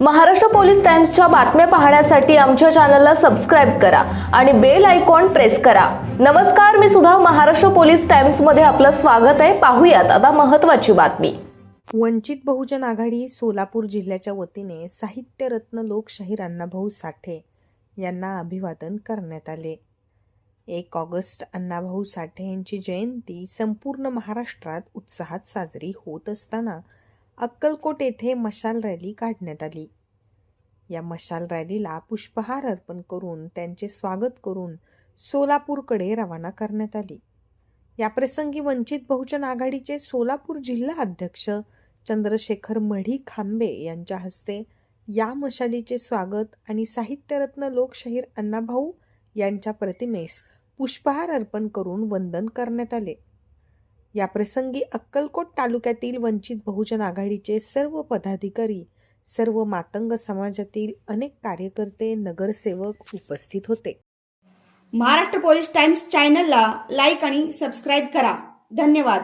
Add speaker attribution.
Speaker 1: Maharashtra police टाइम्सच्या बातम्या पाहण्यासाठी आमच्या चॅनलला सबस्क्राईब करा आणि बेल आयकॉन प्रेस करा. नमस्कार मी सुद्धा महाराष्ट्र पोलीस टाइम्समध्ये आपलं स्वागत आहे. पाहूयात आता महत्त्वाची बातमी.
Speaker 2: वंचित बहुजन आघाडी सोलापूर जिल्ह्याच्या वतीने साहित्यरत्न लोकशाहीर अण्णाभाऊ साठे यांना अभिवादन करण्यात आले. एक ऑगस्ट अण्णाभाऊ साठे यांची जयंती संपूर्ण महाराष्ट्रात उत्साहात साजरी होत असताना अक्कलकोट येथे मशाल रॅली काढण्यात आली. या मशाल रॅलीला पुष्पहार अर्पण करून त्यांचे स्वागत करून सोलापूरकडे रवाना करण्यात आली. याप्रसंगी वंचित बहुजन आघाडीचे सोलापूर जिल्हा अध्यक्ष चंद्रशेखर मढी खांबे यांच्या हस्ते या मशालीचे स्वागत आणि साहित्यरत्न लोकशाहीर अण्णाभाऊ यांच्या प्रतिमेस पुष्पहार अर्पण करून वंदन करण्यात आले. याप्रसंगी अक्कलकोट तालुक्यातील वंचित बहुजन आघाडीचे सर्व पदाधिकारी सर्व मातंग समाजातील अनेक कार्यकर्ते नगरसेवक उपस्थित होते.
Speaker 3: महाराष्ट्र पोलीस टाइम्स चॅनलला लाईक आणि सबस्क्राईब करा. धन्यवाद.